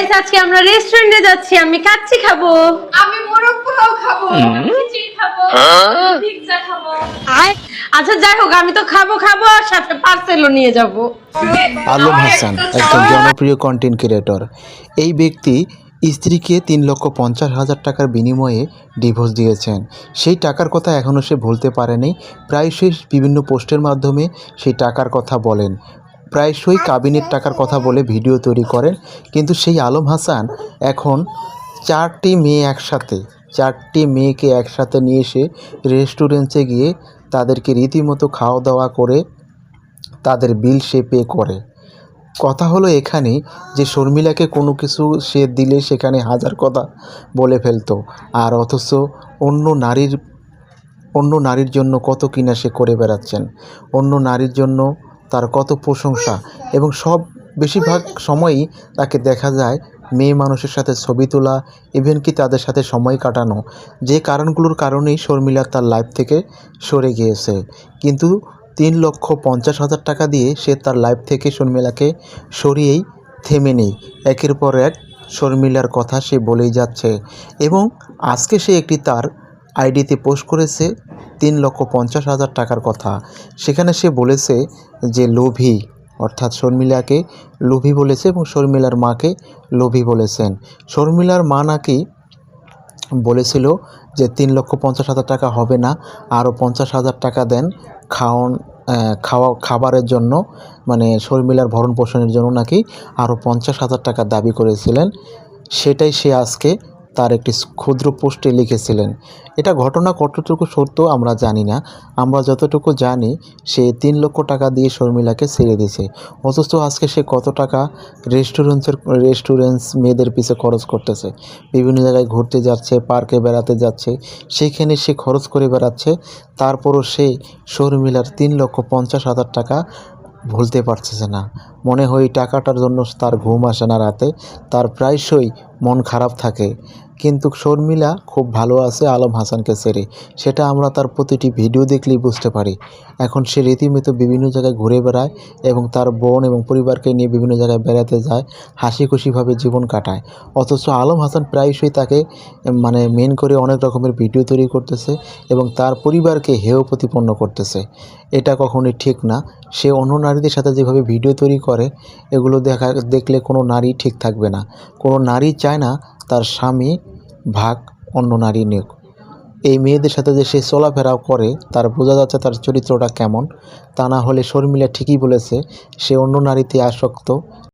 Guys আজকে আমরা রেস্টুরেন্টে যাচ্ছি আমি কাচ্চি খাব। আমি মোরগ পোলাও খাব খিচুড়ি খাব পিৎজা খাব। আচ্ছা যাই হোক আমি তো খাব খাব আর সাথে পার্সেলও নিয়ে যাব। আলম হাসান একজন জনপ্রিয় কন্টেন্ট ক্রিয়েটর এই ব্যক্তি স্ত্রীকে তিন লক্ষ পঞ্চাশ হাজার টাকার বিনিময়ে ডিভোর্স দিয়েছেন। সেই টাকার কথা এখনও সে ভুলতে পারেনি। প্রায়শই বিভিন্ন পোস্টের মাধ্যমে সেই টাকার কথা বলেন। প্রায়শই কাবিনের টাকার কথা বলে ভিডিও তৈরি করেন, কিন্তু সেই আলম হাসান এখন চারটি মেয়ে একসাথে, চারটি মেয়েকে একসাথে নিয়ে এসে রেস্টুরেন্টে গিয়ে তাদেরকে রীতিমতো খাওয়া দাওয়া করে তাদের বিল সে পে করে। কথা হলো এখানে যে শর্মিলাকে কোনো কিছু সে দিলে সেখানে হাজার কথা বলে ফেলতো, আর অথচ অন্য নারীর অন্য নারীর জন্য কত কিনা সে করে বেড়াচ্ছেন, অন্য নারীর জন্য তার কত প্রশংসা এবং সব বেশিরভাগ সময়ই তাকে দেখা যায় মেয়ে মানুষের সাথে ছবি তোলা ইভেন কি তাদের সাথে সময় কাটানো। যে কারণগুলোর কারণেই শর্মিলা তার লাইফ থেকে সরে গিয়েছে। কিন্তু তিন লক্ষ পঞ্চাশ হাজার টাকা দিয়ে সে তার লাইফ থেকে শর্মিলাকে সরিয়েই থেমে নেই। একের পর এক শর্মিলার কথা সে বলেই যাচ্ছে এবং আজকে সে একটি তার আইডিতে পোস্ট করেছে তিন লক্ষ পঞ্চাশ হাজার টাকার কথা। সেখানে সে বলেছে যে লোভী, অর্থাৎ শর্মিলাকে লোভী বলেছে এবং শর্মিলার মাকে লোভী বলেছেন। শর্মিলার মা নাকি বলেছিল যে তিন লক্ষ পঞ্চাশ হাজার টাকা হবে না, আরও পঞ্চাশ হাজার টাকা দেন খাওয়ান খাওয়া, খাবারের জন্য মানে শর্মিলার ভরণ পোষণের জন্য নাকি আরও পঞ্চাশ হাজার টাকা দাবি করেছিলেন। সেটাই সে আজকে তার একটি ক্ষুদ্র পোস্টে লিখেছিলেন, এটা ঘটনা কতটুকু সত্য আমরা জানি না। আমরা যতটুকু জানি, সে তিন লক্ষ টাকা দিয়ে শর্মিলাকে ছেড়ে দিয়েছে। অথচ আজকে সে কত টাকা রেস্টুরেন্টের, রেস্টুরেন্টস মেয়েদের পিছে খরচ করতেছে। বিভিন্ন জায়গায় ঘুরতে যাচ্ছে, পার্কে বেড়াতে যাচ্ছে। সেখানে সে খরচ করে বেড়াচ্ছে। তারপরও সে শর্মিলার তিন লক্ষ পঞ্চাশ হাজার টাকা ভুলতে পারতেছে না। মনে হয় টাকাটার জন্য তার ঘুম আসে না রাতে। তার প্রায়শই মন খারাপ থাকে। কিন্তু শর্মিলা খুব ভালো আছে আলম হাসানকে ছেড়ে। সেটা আমরা তার প্রতিটি ভিডিও দেখলেই বুঝতে পারি। এখন সে রীতিমতো বিভিন্ন জায়গায় ঘুরে বেড়ায় এবং তার বোন এবং পরিবারকে নিয়ে বিভিন্ন জায়গায় বেড়াতে যায় হাসি খুশিভাবে জীবন কাটায়। অথচ আলম হাসান প্রায়শই তাকে মানে মেন করে অনেক রকমের ভিডিও তৈরি করতেছে এবং তার পরিবারকে হেয় প্রতিপন্ন করতেছে। এটা কখনোই ঠিক না। সে অন্য নারীদের সাথে যেভাবে ভিডিও তৈরি করে, এগুলো দেখা, দেখলে কোনো নারী ঠিক থাকবে না। কোনো নারী চায় না, তার স্বামী, ভাগ, অন্য নারী নিয়োগ। এই মেয়েদের সাথে যে সে চলাফেরাও করে, তার বোঝা যাচ্ছে তার চরিত্রটা কেমন। তা না হলে শর্মিলা ঠিকই বলেছে, সে অন্য নারীতে আসক্ত।